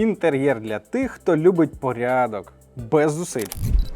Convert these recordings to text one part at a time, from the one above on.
Інтер'єр для тих, хто любить порядок, без зусиль,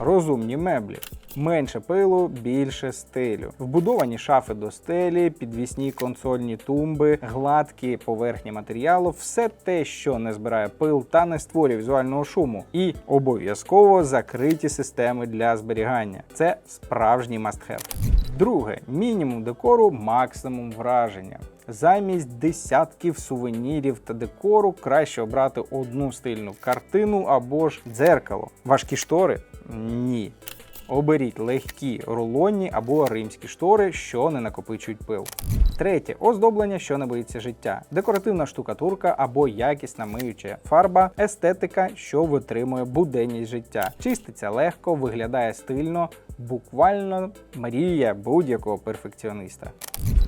розумні меблі. Менше пилу, більше стилю. Вбудовані шафи до стелі, підвісні консольні тумби, гладкі поверхні матеріалу, все те, що не збирає пил та не створює візуального шуму. І обов'язково закриті системи для зберігання. Це справжній must-have. Друге, мінімум декору, максимум враження. Замість десятків сувенірів та декору краще обрати одну стильну картину або ж дзеркало. Важкі штори? Ні. Оберіть легкі рулонні або римські штори, що не накопичують пил. Третє оздоблення, що не боїться життя. Декоративна штукатурка або якісна миюча фарба, естетика, що витримує буденність життя. Чиститься легко, виглядає стильно, буквально мрія будь-якого перфекціоніста.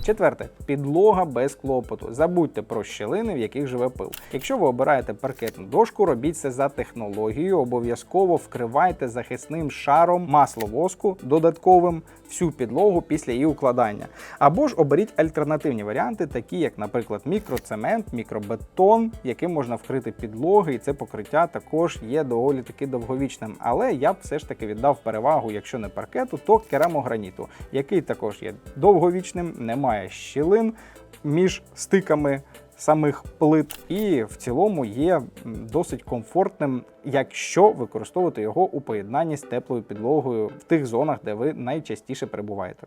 Четверте підлога без клопоту. Забудьте про щілини, в яких живе пил. Якщо ви обираєте паркетну дошку, робіть це за технологією. Обов'язково вкривайте захисним шаром масло воску додатковим всю підлогу після її укладання. Або ж оберіть альтернативні варіанти, такі як, наприклад, мікроцемент, мікробетон, яким можна вкрити підлоги, і це покриття також є доволі таки довговічним. Але я б все ж таки віддав перевагу, якщо не паркету, то керамограніту, який також є довговічним, немає щілин між стиками. Самих плит, і в цілому є досить комфортним, якщо використовувати його у поєднанні з теплою підлогою в тих зонах, де ви найчастіше перебуваєте.